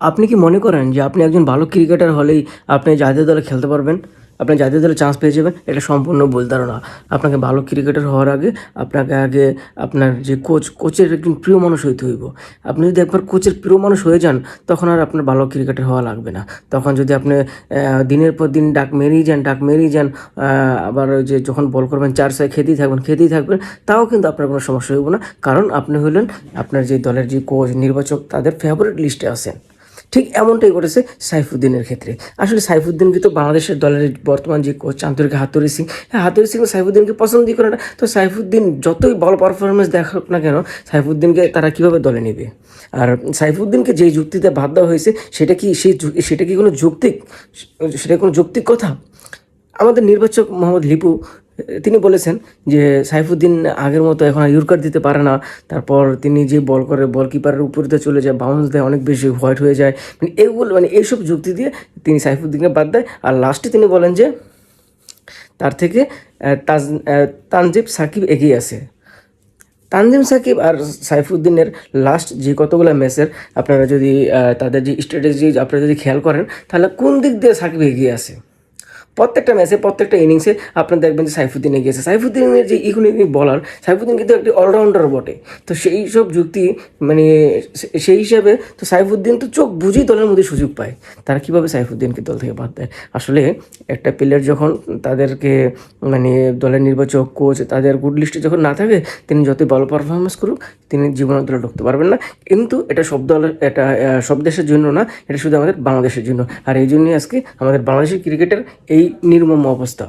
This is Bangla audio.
আপনি কি মনে করেন যে আপনি একজন ভালো ক্রিকেটার হলেই আপনি জাতীয় দলে খেলতে পারবেন? আপনি জাতীয় দলে চান্স পেয়ে যাবেন, এটা সম্পূর্ণ ভুল ধারণা। আপনাকে ভালো ক্রিকেটার হওয়ার আগে, আপনাকে আগে আপনার যে কোচ কোচের একজন প্রিয় মানুষ হইতে হইব। আপনি যদি একবার কোচের প্রিয় মানুষ হয়ে যান, তখন আর আপনার ভালো ক্রিকেটার হওয়া লাগবে না। তখন যদি আপনি দিনের পর দিন ডাক মেরেই যান, ডাক মেরেই যান আবার ওই যে যখন বল করবেন, চার সাই খেতেই থাকবেন খেতেই থাকবেন, তাও কিন্তু আপনার কোনো সমস্যা হইব না। কারণ আপনি হলেন আপনার যে দলের যে কোচ নির্বাচক, তাদের ফেভারিট লিস্টে আছেন। ঠিক এমনটাই ঘটেছে সাইফুদ্দিনের ক্ষেত্রে। আসলে সাইফুদ্দিনকে তো বাংলাদেশের দলের বর্তমান যে কোচ আন্তরিক হাতুরি সিং হ্যাঁ হাতুরি সিং সাইফুদ্দিনকে পছন্দই করে না। তো সাইফুদ্দিন যতই ভালো পারফরমেন্স দেখাক না কেন, সাইফুদ্দিনকে তারা কীভাবে দলে নেবে? আর সাইফুদ্দিনকে যেই যুক্তিতে বাদ দেওয়া হয়েছে, সেটা কি সেই সেটা কি কোনো যৌক্তিক সেটা কোনো যৌক্তিক কথা? আমাদের নির্বাচক মোহাম্মদ লিপু তিনি বলেছেন যে সাইফুদ্দিন আগের মতো এখন ইউরকার দিতে পারে না। তারপর তিনি যে বল করে বল কিপারের উপরে চলে যায় বাউন্স দেয়, অনেক বেশি হোয়াইট হয়ে যায়। মানে এগুলো মানে এইসব যুক্তি দিয়ে তিনি সাইফুদ্দিনকে বাদ দেয়। আর লাস্টে তিনি বলেন যে তার থেকে তাজ তানজিব সাকিব এগিয়ে আছে। তানজিম সাকিব আর সাইফুদ্দিনের লাস্ট যে কতগুলো ম্যাচের আপনারা যদি তাদের যে স্ট্র্যাটেজি আপনারা যদি খেয়াল করেন, তাহলে কোন দিক দিয়ে সাকিব এগিয়ে আছে? প্রত্যেকটা ম্যাচে প্রত্যেকটা ইনিংসে আপনার দেখবেন যে সাইফুদ্দিন এগিয়ে আছে সাইফুদ্দিনের যে ইকোনমিক বলার সাইফুদ্দিন কিন্তু একটি অলরাউন্ডার বটে। তো সেই সব যুক্তি মানে সেই হিসাবে তো সাইফুদ্দিন তো চোখ বুঝেই দলের মধ্যে সুযোগ পায়। তারা কীভাবে সাইফুদ্দিনকে দল থেকে বাদ দেয়? আসলে একটা প্লেয়ার যখন তাদেরকে মানে দলের নির্বাচক কোচ তাদের গুড লিস্টে যখন না থাকে, তিনি যতই ভালো পারফরমেন্স করুক, তিনি জীবনের দলে ঢুকতে পারবেন না। কিন্তু এটা সব দলের এটা সব দেশের জন্য না, এটা শুধু আমাদের বাংলাদেশের জন্য। আর এই জন্যই আজকে আমাদের বাংলাদেশের ক্রিকেটের এই নির্মম অবস্থা।